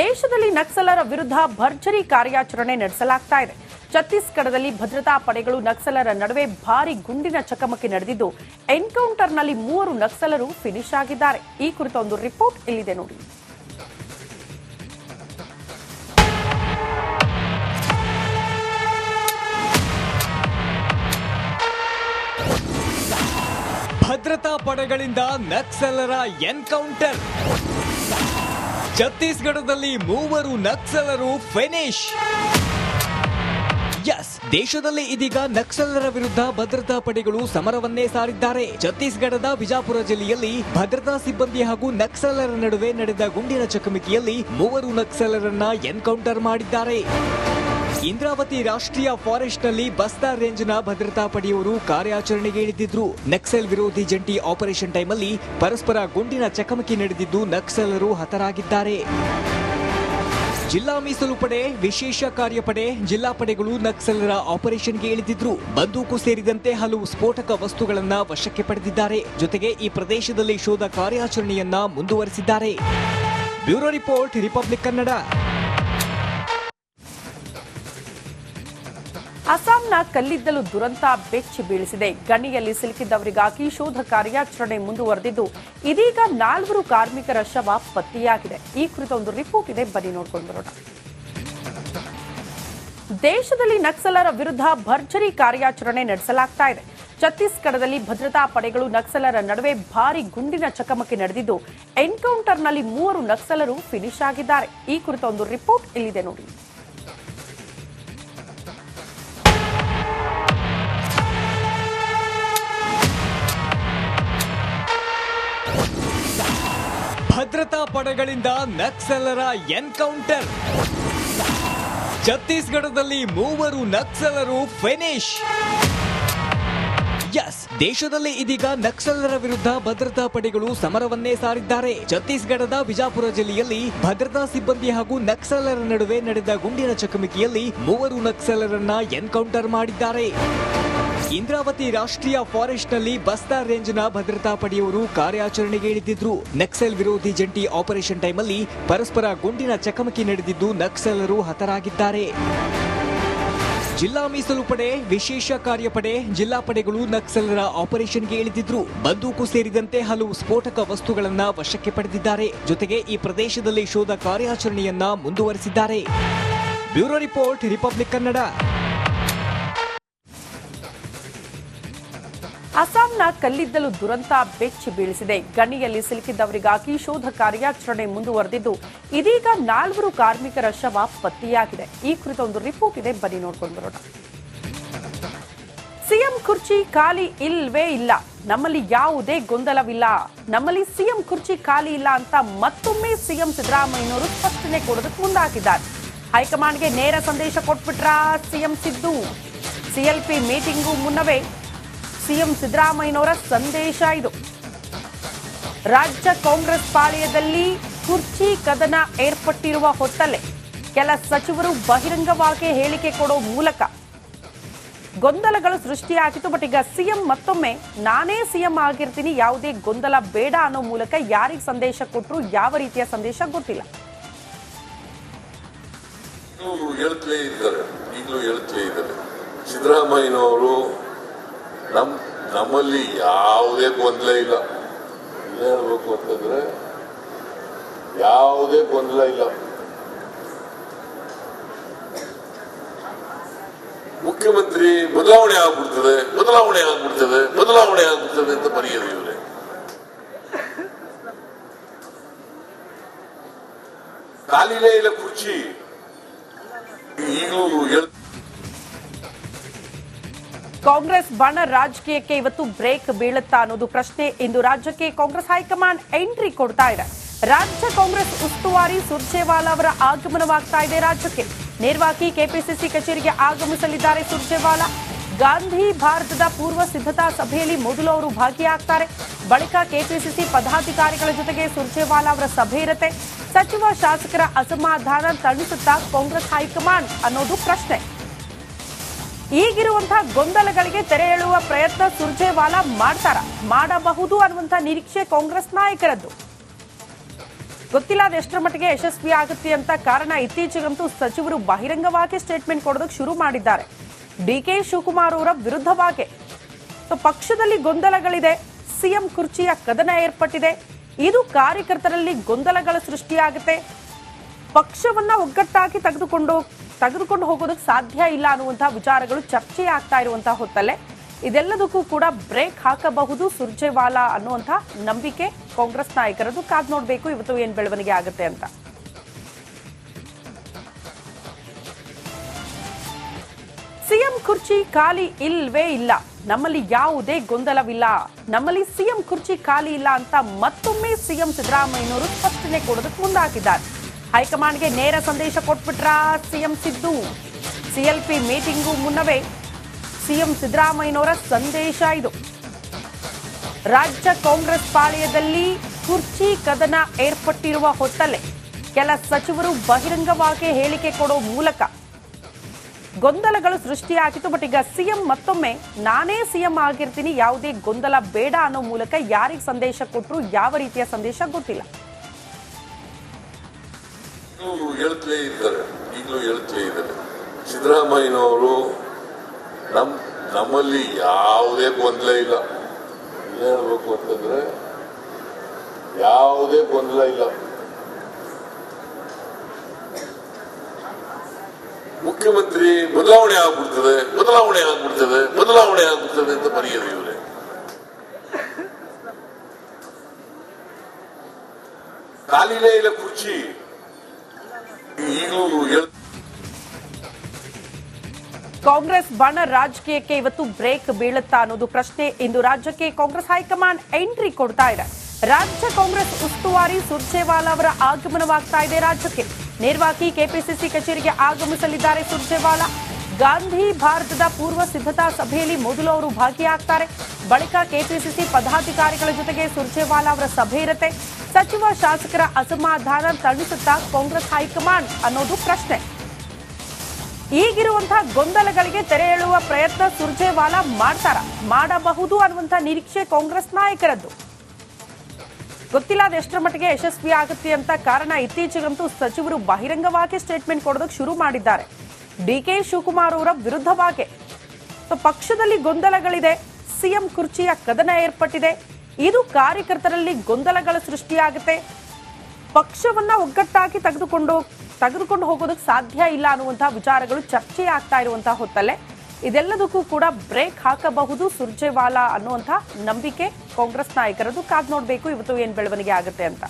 ದೇಶದಲ್ಲಿ ನಕ್ಸಲರ ವಿರುದ್ಧ ಭರ್ಜರಿ ಕಾರ್ಯಾಚರಣೆ ನಡೆಸಲಾಗ್ತಾ ಇದೆ. ಛತ್ತೀಸ್ಗಢದಲ್ಲಿ ಭದ್ರತಾ ಪಡೆಗಳು ನಕ್ಸಲರ ನಡುವೆ ಭಾರಿ ಗುಂಡಿನ ಚಕಮಕಿ ನಡೆದಿದ್ದು, ಎನ್ಕೌಂಟರ್ನಲ್ಲಿ ಮೂವರು ನಕ್ಸಲರು ಫಿನಿಶ್ ಆಗಿದ್ದಾರೆ. ಈ ಕುರಿತ ಒಂದು ರಿಪೋರ್ಟ್ ಇಲ್ಲಿದೆ ನೋಡಿ. ಭದ್ರತಾ ಪಡೆಗಳಿಂದ ನಕ್ಸಲರ ಎನ್ಕೌಂಟರ್. ಛತ್ತೀಸ್ಗಢದಲ್ಲಿ ಮೂವರು ನಕ್ಸಲರು ಫಿನಿಶ್. ಎಸ್ ದೇಶದಲ್ಲಿ ಇದೀಗ ನಕ್ಸಲರ ವಿರುದ್ಧ ಭದ್ರತಾ ಪಡೆಗಳು ಸಮರವನ್ನೇ ಸಾರಿದ್ದಾರೆ. ಛತ್ತೀಸ್ಗಢದ ಬಿಜಾಪುರ ಜಿಲ್ಲೆಯಲ್ಲಿ ಭದ್ರತಾ ಸಿಬ್ಬಂದಿ ಹಾಗೂ ನಕ್ಸಲರ ನಡುವೆ ನಡೆದ ಗುಂಡಿನ ಚಕಮಕಿಯಲ್ಲಿ ಮೂವರು ನಕ್ಸಲರನ್ನ ಎನ್ಕೌಂಟರ್ ಮಾಡಿದ್ದಾರೆ. ಇಂದ್ರಾವತಿ ರಾಷ್ಟ್ರೀಯ ಫಾರೆಸ್ಟ್ನಲ್ಲಿ ಬಸ್ತಾರ್ ರೇಂಜ್ನ ಭದ್ರತಾ ಪಡೆಯವರು ಕಾರ್ಯಾಚರಣೆಗೆ ಇಳಿದಿದ್ರು. ನಕ್ಸಲ್ ವಿರೋಧಿ ಜಂಟಿ ಆಪರೇಷನ್ ಟೈಮಲ್ಲಿ ಪರಸ್ಪರ ಗುಂಡಿನ ಚಕಮಕಿ ನಡೆದಿದ್ದು ನಕ್ಸಲರು ಹತರಾಗಿದ್ದಾರೆ. ಜಿಲ್ಲಾ ಮೀಸಲು ಪಡೆ, ವಿಶೇಷ ಕಾರ್ಯಪಡೆ, ಜಿಲ್ಲಾ ಪಡೆಗಳು ನಕ್ಸಲರ ಆಪರೇಷನ್ಗೆ ಇಳಿದಿದ್ರು. ಬಂದೂಕು ಸೇರಿದಂತೆ ಹಲವು ಸ್ಫೋಟಕ ವಸ್ತುಗಳನ್ನ ವಶಕ್ಕೆ ಪಡೆದಿದ್ದಾರೆ. ಜೊತೆಗೆ ಈ ಪ್ರದೇಶದಲ್ಲಿ ಶೋಧ ಕಾರ್ಯಾಚರಣೆಯನ್ನ ಮುಂದುವರೆಸಿದ್ದಾರೆ. Bureau report, Republic Kannada. ಅಸ್ಸಾಂನ ಕಲ್ಲಿದ್ದಲು ದುರಂತ ಬೆಚ್ಚಿ ಬೀಳಿಸಿದೆ. ಗಣಿಯಲ್ಲಿ ಸಿಲುಕಿದ್ದವರಿಗಾಗಿ ಶೋಧ ಕಾರ್ಯಾಚರಣೆ ಮುಂದುವರೆದಿದ್ದು, ಇದೀಗ ನಾಲ್ವರು ಕಾರ್ಮಿಕರ ಶವ ಪತ್ತೆಯಾಗಿದೆ. ಈ ಕುರಿತ ಒಂದು ರಿಪೋರ್ಟ್ ಇದೆ. ಬನ್ನಿ ನೋಡ್ಕೊಂಡು ಬರೋಣ. ದೇಶದಲ್ಲಿ ನಕ್ಸಲರ ವಿರುದ್ಧ ಭರ್ಜರಿ ಕಾರ್ಯಾಚರಣೆ ನಡೆಸಲಾಗ್ತಾ ಇದೆ. ಛತ್ತೀಸ್ಗಢದಲ್ಲಿ ಭದ್ರತಾ ಪಡೆಗಳು ನಕ್ಸಲರ ನಡುವೆ ಭಾರಿ ಗುಂಡಿನ ಚಕಮಕಿ ನಡೆದಿದ್ದು, ಎನ್ಕೌಂಟರ್ನಲ್ಲಿ ಮೂವರು ನಕ್ಸಲರು ಫಿನಿಶ್ ಆಗಿದ್ದಾರೆ. ಈ ಕುರಿತ ಒಂದು ರಿಪೋರ್ಟ್ ಇಲ್ಲಿದೆ ನೋಡಿ. ಭದ್ರತಾ ಪಡೆಗಳಿಂದ ನಕ್ಸಲರ ಎನ್ಕೌಂಟರ್. ಛತ್ತೀಸ್ಗಢದಲ್ಲಿ ಮೂವರು ನಕ್ಸಲರು ಫಿನಿಶ್. ಎಸ್ ದೇಶದಲ್ಲಿ ಇದೀಗ ನಕ್ಸಲರ ವಿರುದ್ಧ ಭದ್ರತಾ ಪಡೆಗಳು ಸಮರವನ್ನೇ ಸಾರಿದ್ದಾರೆ. ಛತ್ತೀಸ್ಗಢದ ಬಿಜಾಪುರ ಜಿಲ್ಲೆಯಲ್ಲಿ ಭದ್ರತಾ ಸಿಬ್ಬಂದಿ ಹಾಗೂ ನಕ್ಸಲರ ನಡುವೆ ನಡೆದ ಗುಂಡಿನ ಚಕಮಕಿಯಲ್ಲಿ ಮೂವರು ನಕ್ಸಲರನ್ನ ಎನ್ಕೌಂಟರ್ ಮಾಡಿದ್ದಾರೆ. ಇಂದ್ರಾವತಿ ರಾಷ್ಟ್ರೀಯ ಫಾರೆಸ್ಟ್ನಲ್ಲಿ ಬಸ್ತಾರ್ ರೇಂಜ್ನ ಭದ್ರತಾ ಪಡೆಯವರು ಕಾರ್ಯಾಚರಣೆಗೆ ಇಳಿದಿದ್ರು. ನಕ್ಸಲ್ ವಿರೋಧಿ ಜಂಟಿ ಆಪರೇಷನ್ ಟೈಮಲ್ಲಿ ಪರಸ್ಪರ ಗುಂಡಿನ ಚಕಮಕಿ ನಡೆದಿದ್ದು ನಕ್ಸಲರು ಹತರಾಗಿದ್ದಾರೆ. ಜಿಲ್ಲಾ ಮೀಸಲು ಪಡೆ, ವಿಶೇಷ ಕಾರ್ಯಪಡೆ, ಜಿಲ್ಲಾ ಪಡೆಗಳು ನಕ್ಸಲರ ಆಪರೇಷನ್ಗೆ ಇಳಿದಿದ್ರು. ಬಂದೂಕು ಸೇರಿದಂತೆ ಹಲವು ಸ್ಫೋಟಕ ವಸ್ತುಗಳನ್ನ ವಶಕ್ಕೆ ಪಡೆದಿದ್ದಾರೆ. ಜೊತೆಗೆ ಈ ಪ್ರದೇಶದಲ್ಲಿ ಶೋಧ ಕಾರ್ಯಾಚರಣೆಯನ್ನ ಮುಂದುವರೆಸಿದ್ದಾರೆ. Bureau report, Republic Kannada. ಅಸ್ಸಾಂನ ಕಲ್ಲಿದ್ದಲು ದುರಂತ ಬೆಚ್ಚಿ ಬೀಳಿಸಿದೆ. ಗಣಿಯಲ್ಲಿ ಸಿಲುಕಿದ್ದವರಿಗಾಗಿ ಶೋಧ ಕಾರ್ಯಾಚರಣೆ ಮುಂದುವರೆದಿದ್ದು, ಇದೀಗ ನಾಲ್ವರು ಕಾರ್ಮಿಕರ ಶವ ಪತ್ತೆಯಾಗಿದೆ. ಈ ಕುರಿತ ಒಂದು ರಿಪೋರ್ಟ್ ಇದೆ. ಬನ್ನಿ ನೋಡ್ಕೊಂಡು ಬರೋಣ. ಸಿಎಂ ಕುರ್ಚಿ ಖಾಲಿ ಇಲ್ವೇ ಇಲ್ಲ. ನಮ್ಮಲ್ಲಿ ಯಾವುದೇ ಗೊಂದಲವಿಲ್ಲ. ನಮ್ಮಲ್ಲಿ ಸಿಎಂ ಕುರ್ಚಿ ಖಾಲಿ ಇಲ್ಲ ಅಂತ ಮತ್ತೊಮ್ಮೆ ಸಿಎಂ ಸಿದ್ದರಾಮಯ್ಯನವರು ಸ್ಪಷ್ಟನೆ ಕೊಡೋದಕ್ಕೆ ಮುಂದಾಗಿದ್ದಾರೆ. ಹೈಕಮಾಂಡ್ಗೆ ನೇರ ಸಂದೇಶ ಕೊಟ್ಬಿಟ್ರಾ ಸಿಎಂ ಸಿದ್ದು? ಸಿಎಲ್ಪಿ ಮೀಟಿಂಗು ಮುನ್ನವೇ ಸಿಎಂ ಸಿದ್ದರಾಮಯ್ಯನವರ ಸಂದೇಶ ಇದು. ರಾಜ್ಯ ಕಾಂಗ್ರೆಸ್ ಪಾಳೆಯದಲ್ಲಿ ಕುರ್ಚಿ ಕದನ ಏರ್ಪಟ್ಟಿರುವ ಹೊತ್ತಲ್ಲೇ ಕೆಲ ಸಚಿವರು ಬಹಿರಂಗವಾಗಿ ಹೇಳಿಕೆ ಕೊಡೋ ಮೂಲಕ ಗೊಂದಲಗಳು ಸೃಷ್ಟಿಯಾಗಿತ್ತು. ಬಟ್ ಈಗ ಸಿಎಂ ಮತ್ತೊಮ್ಮೆ, ನಾನೇ ಸಿಎಂ ಆಗಿರ್ತೀನಿ, ಯಾವುದೇ ಗೊಂದಲ ಬೇಡ ಅನ್ನೋ ಮೂಲಕ ಯಾರಿಗೆ ಸಂದೇಶ ಕೊಟ್ಟರು ಯಾವ ರೀತಿಯ ಸಂದೇಶ ಗೊತ್ತಿಲ್ಲ. ಹೇಳ್ತಲೇ ಇದ್ದಾರೆ, ಈಗಲೂ ಹೇಳ್ತಲೇ ಇದ್ದಾರೆ. ಸಿದ್ದರಾಮಯ್ಯನವರು ನಮ್, ನಮ್ಮಲ್ಲಿ ಯಾವುದೇ ಗೊಂದಲ ಇಲ್ಲ. ಇಲ್ಲ ಹೇಳ್ಬೇಕು ಅಂತಂದ್ರೆ, ಯಾವುದೇ ಗೊಂದಲ ಇಲ್ಲ. ಮುಖ್ಯಮಂತ್ರಿ ಬದಲಾವಣೆ ಆಗ್ಬಿಡ್ತದೆ ಬದಲಾವಣೆ ಆಗ್ಬಿಡ್ತದೆ ಬದಲಾವಣೆ ಆಗ್ಬಿಡ್ತದೆ ಅಂತ ಬರೆಯೋದು ಇವರೇ. ಕಾಲಿನೇ ಇಲ್ಲ ಕುರ್ಚಿ. ಈಗಲೂ ಹೇಳ್ ಕಾಂಗ್ರೆಸ್ ಬಣ ರಾಜಕೀಯಕ್ಕೆ ಇವತ್ತು ಬ್ರೇಕ್ ಬೀಳುತ್ತಾ ಅನ್ನೋದು ಪ್ರಶ್ನೆ ಇಂದು ರಾಜ್ಯಕ್ಕೆ ಕಾಂಗ್ರೆಸ್ ಹೈಕಮಾಂಡ್ ಎಂಟ್ರಿ ಕೊಡ್ತಾ ಇದೆ. ರಾಜ್ಯ ಕಾಂಗ್ರೆಸ್ ಉಸ್ತುವಾರಿ ಸುರ್ಜೇವಾಲಾ ಅವರ ಆಗಮನವಾಗ್ತಾ ಇದೆ ರಾಜ್ಯಕ್ಕೆ. ನೇರವಾಗಿ ಕೆಪಿಸಿಸಿ ಕಚೇರಿಗೆ ಆಗಮಿಸಲಿದ್ದಾರೆ ಸುರ್ಜೇವಾಲಾ. ಗಾಂಧಿ ಭಾರತದ ಪೂರ್ವ ಸಿದ್ಧತಾ ಸಭೆಯಲ್ಲಿ ಮೊದಲು ಅವರು ಭಾಗಿಯಾಗ್ತಾರೆ. ಬಳಿಕ ಕೆಪಿಸಿಸಿ ಪದಾಧಿಕಾರಿಗಳ ಜೊತೆಗೆ ಸುರ್ಜೇವಾಲಾ ಅವರ ಸಭೆ ಇರುತ್ತೆ. ಸಚಿವ ಶಾಸಕರ ಅಸಮಾಧಾನ ತಣಿಸುತ್ತಾ ಕಾಂಗ್ರೆಸ್ ಹೈಕಮಾಂಡ್ ಅನ್ನೋದು ಪ್ರಶ್ನೆ. ಈಗಿರುವಂತಹ ಗೊಂದಲಗಳಿಗೆ ತೆರೆ ಎಳುವ ಪ್ರಯತ್ನ ಸುರ್ಜೇವಾಲಾ ಮಾಡ್ತಾರ? ಮಾಡಬಹುದು ಅನ್ನುವಂತಹ ನಿರೀಕ್ಷೆ ಕಾಂಗ್ರೆಸ್ ನಾಯಕರದ್ದು. ಗೊತ್ತಿಲ್ಲ ಅದು ಎಷ್ಟರ ಮಟ್ಟಿಗೆ ಯಶಸ್ವಿ ಆಗುತ್ತೆ ಅಂತ ಕಾರಣ ಇತ್ತೀಚೆಗಂತೂ ಸಚಿವರು ಬಹಿರಂಗವಾಗಿ ಸ್ಟೇಟ್ಮೆಂಟ್ ಕೊಡೋದಕ್ಕೆ ಶುರು ಮಾಡಿದ್ದಾರೆ. ಡಿ ಕೆ ಶಿವಕುಮಾರ್ ಅವರ ವಿರುದ್ಧವಾಗಿ. ಸೊ ಪಕ್ಷದಲ್ಲಿ ಗೊಂದಲಗಳಿದೆ. ಸಿಎಂ ಕುರ್ಚಿಯ ಕದನ ಏರ್ಪಟ್ಟಿದೆ. ಇದು ಕಾರ್ಯಕರ್ತರಲ್ಲಿ ಗೊಂದಲಗಳ ಸೃಷ್ಟಿಯಾಗುತ್ತೆ. ಪಕ್ಷವನ್ನ ಒಗ್ಗಟ್ಟಾಗಿ ತೆಗೆದುಕೊಂಡು ತೆಗೆದುಕೊಂಡು ಹೋಗೋದಕ್ಕೆ ಸಾಧ್ಯ ಇಲ್ಲ ಅನ್ನುವಂತಹ ವಿಚಾರಗಳು ಚರ್ಚೆ ಆಗ್ತಾ ಇರುವಂತಹ ಹೊತ್ತಲ್ಲೇ. ಇದೆಲ್ಲದಕ್ಕೂ ಕೂಡ ಬ್ರೇಕ್ ಹಾಕಬಹುದು ಸುರ್ಜೇವಾಲಾ ಅನ್ನುವಂಥ ನಂಬಿಕೆ ಕಾಂಗ್ರೆಸ್ ನಾಯಕರದ್ದು. ಕಾದ್ ನೋಡಬೇಕು, ಇವತ್ತು ಏನ್ ಬೆಳವಣಿಗೆ ಆಗುತ್ತೆ ಅಂತ. ಸಿಎಂ ಕುರ್ಚಿ ಖಾಲಿ ಇಲ್ವೇ ಇಲ್ಲ. ನಮ್ಮಲ್ಲಿ ಯಾವುದೇ ಗೊಂದಲವಿಲ್ಲ. ನಮ್ಮಲ್ಲಿ ಸಿಎಂ ಕುರ್ಚಿ ಖಾಲಿ ಇಲ್ಲ ಅಂತ ಮತ್ತೊಮ್ಮೆ ಸಿಎಂ ಸಿದ್ದರಾಮಯ್ಯನವರು ಸ್ಪಷ್ಟನೆ ಕೊಡೋದಕ್ಕೆ ಮುಂದಾಕಿದ್ದಾರೆ ಹೈಕಮಾಂಡ್ಗೆ ನೇರ ಸಂದೇಶ ಕೊಟ್ಬಿಟ್ರ ಸಿಎಂ ಸಿದ್ದು? ಸಿಎಲ್ಪಿ ಮೀಟಿಂಗು ಮುನ್ನವೇ ಸಿಎಂ ಸಿದ್ದರಾಮಯ್ಯನವರ ಸಂದೇಶ ಇದು. ರಾಜ್ಯ ಕಾಂಗ್ರೆಸ್ ಪಾಳ್ಯದಲ್ಲಿ ಕುರ್ಚಿ ಕದನ ಏರ್ಪಟ್ಟಿರುವ ಹೊತ್ತಲ್ಲೇ ಕೆಲ ಸಚಿವರು ಬಹಿರಂಗವಾಗಿ ಹೇಳಿಕೆ ಕೊಡೋ ಮೂಲಕ ಗೊಂದಲಗಳು ಸೃಷ್ಟಿಯಾಗಿತ್ತು, ಬಟ್ ಈಗ ಸಿಎಂ ಮತ್ತೊಮ್ಮೆ ನಾನೇ ಸಿಎಂ ಆಗಿರ್ತೀನಿ, ಯಾವುದೇ ಗೊಂದಲ ಬೇಡ ಅನ್ನೋ ಮೂಲಕ ಯಾರಿಗೆ ಸಂದೇಶ ಕೊಟ್ಟರು ಯಾವ ರೀತಿಯ ಸಂದೇಶ ಗೊತ್ತಿಲ್ಲ. ಈಗಲೂ ಹೇಳ್ತಲೇ ಇದ್ದಾರೆ, ಈಗಲೂ ಹೇಳ್ತಲೇ ಇದ್ದಾರೆ. ಸಿದ್ದರಾಮಯ್ಯನವರು ನಮ್, ನಮ್ಮಲ್ಲಿ ಯಾವುದೇ ಗೊಂದಲ ಇಲ್ಲ. ಏನ್ ಹೇಳ್ಬೇಕು ಅಂತಂದ್ರೆ, ಯಾವುದೇ ಗೊಂದಲ ಇಲ್ಲ. ಮುಖ್ಯಮಂತ್ರಿ ಬದಲಾವಣೆ ಆಗ್ಬಿಡ್ತದೆ ಬದಲಾವಣೆ ಆಗ್ಬಿಡ್ತದೆ ಬದಲಾವಣೆ ಆಗ್ಬಿಡ್ತದೆ ಅಂತ ಬರೆಯೋದು ಇವರೇ. ಖಾಲಿನೇ ಇಲ್ಲ ಕುರ್ಚಿ. ಈಗಲೂ ಹೇಳ್ ಕಾಂಗ್ರೆಸ್ ಬಣ ರಾಜಕೀಯಕ್ಕೆ ಇವತ್ತು ಬ್ರೇಕ್ ಬೀಳುತ್ತಾ ಅನ್ನೋದು ಪ್ರಶ್ನೆ ಇಂದು ರಾಜ್ಯಕ್ಕೆ ಕಾಂಗ್ರೆಸ್ ಹೈಕಮಾಂಡ್ ಎಂಟ್ರಿ ಕೊಡ್ತಾ ಇದೆ. ರಾಜ್ಯ ಕಾಂಗ್ರೆಸ್ ಉಸ್ತುವಾರಿ ಸುರ್ಜೇವಾಲಾ ಅವರ ಆಗಮನವಾಗ್ತಾ ಇದೆ ರಾಜ್ಯಕ್ಕೆ. ನೇರವಾಗಿ ಕೆಪಿಸಿಸಿ ಕಚೇರಿಗೆ ಆಗಮಿಸಲಿದ್ದಾರೆ ಸುರ್ಜೇವಾಲಾ. ಗಾಂಧಿ ಭಾರತದ ಪೂರ್ವ ಸಿದ್ಧತಾ ಸಭೆಯಲ್ಲಿ ಮೊದಲು ಅವರು ಭಾಗಿಯಾಗ್ತಾರೆ. ಬಳಿಕ ಕೆಪಿಸಿಸಿ ಪದಾಧಿಕಾರಿಗಳ ಜೊತೆಗೆ ಸುರ್ಜೇವಾಲಾ ಅವರ ಸಭೆ ಇರುತ್ತೆ. ಸಚಿವ ಶಾಸಕರ ಅಸಮಾಧಾನ ತಣಿಸುತ್ತಾ ಕಾಂಗ್ರೆಸ್ ಹೈಕಮಾಂಡ್ ಅನ್ನೋದು ಪ್ರಶ್ನೆ. ಈಗಿರುವಂತಹ ಗೊಂದಲಗಳಿಗೆ ತೆರೆ ಎಳುವ ಪ್ರಯತ್ನ ಸುರ್ಜೇವಾಲಾ ಮಾಡ್ತಾರ? ಮಾಡಬಹುದು ಅನ್ನುವಂತಹ ನಿರೀಕ್ಷೆ ಕಾಂಗ್ರೆಸ್ ನಾಯಕರದ್ದು. ಗೊತ್ತಿಲ್ಲ ಅದು ಮಟ್ಟಿಗೆ ಯಶಸ್ವಿ ಆಗುತ್ತೆ ಅಂತ ಕಾರಣ ಇತ್ತೀಚೆಗಂತೂ ಸಚಿವರು ಬಹಿರಂಗವಾಗಿ ಸ್ಟೇಟ್ಮೆಂಟ್ ಕೊಡೋದಕ್ಕೆ ಶುರು ಮಾಡಿದ್ದಾರೆ. ಡಿ ಕೆ ಶಿವಕುಮಾರ್ ಅವರ ವಿರುದ್ಧವಾಗಿ. ಪಕ್ಷದಲ್ಲಿ ಗೊಂದಲಗಳಿದೆ. ಸಿಎಂ ಕುರ್ಚಿಯ ಕದನ ಏರ್ಪಟ್ಟಿದೆ. ಇದು ಕಾರ್ಯಕರ್ತರಲ್ಲಿ ಗೊಂದಲಗಳ ಸೃಷ್ಟಿಯಾಗುತ್ತೆ. ಪಕ್ಷವನ್ನ ಒಗ್ಗಟ್ಟಾಗಿ ತೆಗೆದುಕೊಂಡು ತೆಗೆದುಕೊಂಡು ಹೋಗೋದಕ್ಕೆ ಸಾಧ್ಯ ಇಲ್ಲ ಅನ್ನುವಂತಹ ವಿಚಾರಗಳು ಚರ್ಚೆ ಆಗ್ತಾ ಇರುವಂತಹ ಹೊತ್ತಲ್ಲೇ. ಇದೆಲ್ಲದಕ್ಕೂ ಕೂಡ ಬ್ರೇಕ್ ಹಾಕಬಹುದು ಸುರ್ಜೇವಾಲಾ ಅನ್ನುವಂಥ ನಂಬಿಕೆ ಕಾಂಗ್ರೆಸ್ ನಾಯಕರದ್ದು. ಕಾದ್ ನೋಡಬೇಕು, ಇವತ್ತು ಏನ್ ಬೆಳವಣಿಗೆ ಆಗುತ್ತೆ ಅಂತ.